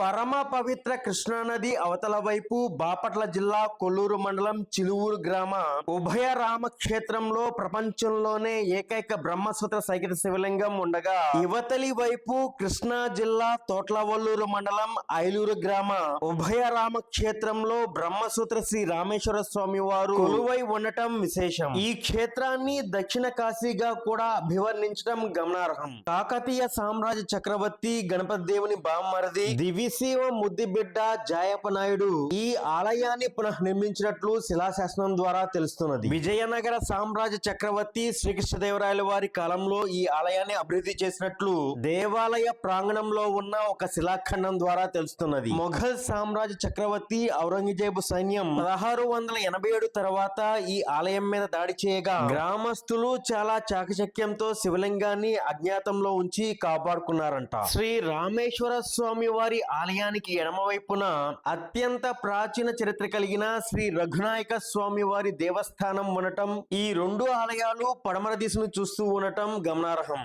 పరమ పవిత్ర కృష్ణానది అవతల వైపు బాపట్ల జిల్లా కొల్లూరు మండలం చిలువూరు గ్రామ. ఉభయ రామ క్షేత్రంలో ప్రపంచంలోనే ఏకైక బ్రహ్మసూత్ర సైకిత శివలింగం ఉండగా యువతలి వైపు కృష్ణా జిల్లా తోట్లవల్లూరు మండలం ఐలూరు గ్రామ. ఉభయ రామ క్షేత్రంలో బ్రహ్మసూత్ర శ్రీ రామేశ్వర స్వామి వారు కొలువై ఉండటం విశేషం. ఈ క్షేత్రాన్ని దక్షిణ కాశీగా కూడా అభివర్ణించడం గమనార్హం. కాకతీయ సామ్రాజ్య చక్రవర్తి గణపతి దేవుని బామ్మరది దివిసీమ ముద్దిబిడ్డ జాయప్ప నాయుడు ఈ ఆలయాన్ని పునః నిర్మించినట్లు శిలాశాసనం ద్వారా తెలుస్తున్నది. విజయనగర సామ్రాజ్య చక్రవర్తి శ్రీకృష్ణదేవరాయల వారి కాలంలో ఈ ఆలయాన్ని అభివృద్ధి చేసినట్లు దేవాలయ ప్రాంగణంలో ఉన్న ఒక శిలాఖండం ద్వారా తెలుస్తున్నది. మొఘల్ సామ్రాజ్య చక్రవర్తి ఔరంగజేబు సైన్యం పదహారు వందల ఎనభై ఏడు తర్వాత ఈ ఆలయం మీద దాడి చేయగా గ్రామస్తులు చాలా చాకచక్యంతో శివలింగాన్ని అజ్ఞాతంలో ఉంచి కాపాడుకున్నారంట. శ్రీ రామేశ్వర స్వామి వారి ఆలయానికి ఎడమవైపున అత్యంత ప్రాచీన చరిత్ర కలిగిన శ్రీ రఘునాయక స్వామి వారి దేవస్థానం ఉండటం ఈ రెండు ఆలయాలు పడమర దిశను చూస్తూ ఉండటం గమనార్హం.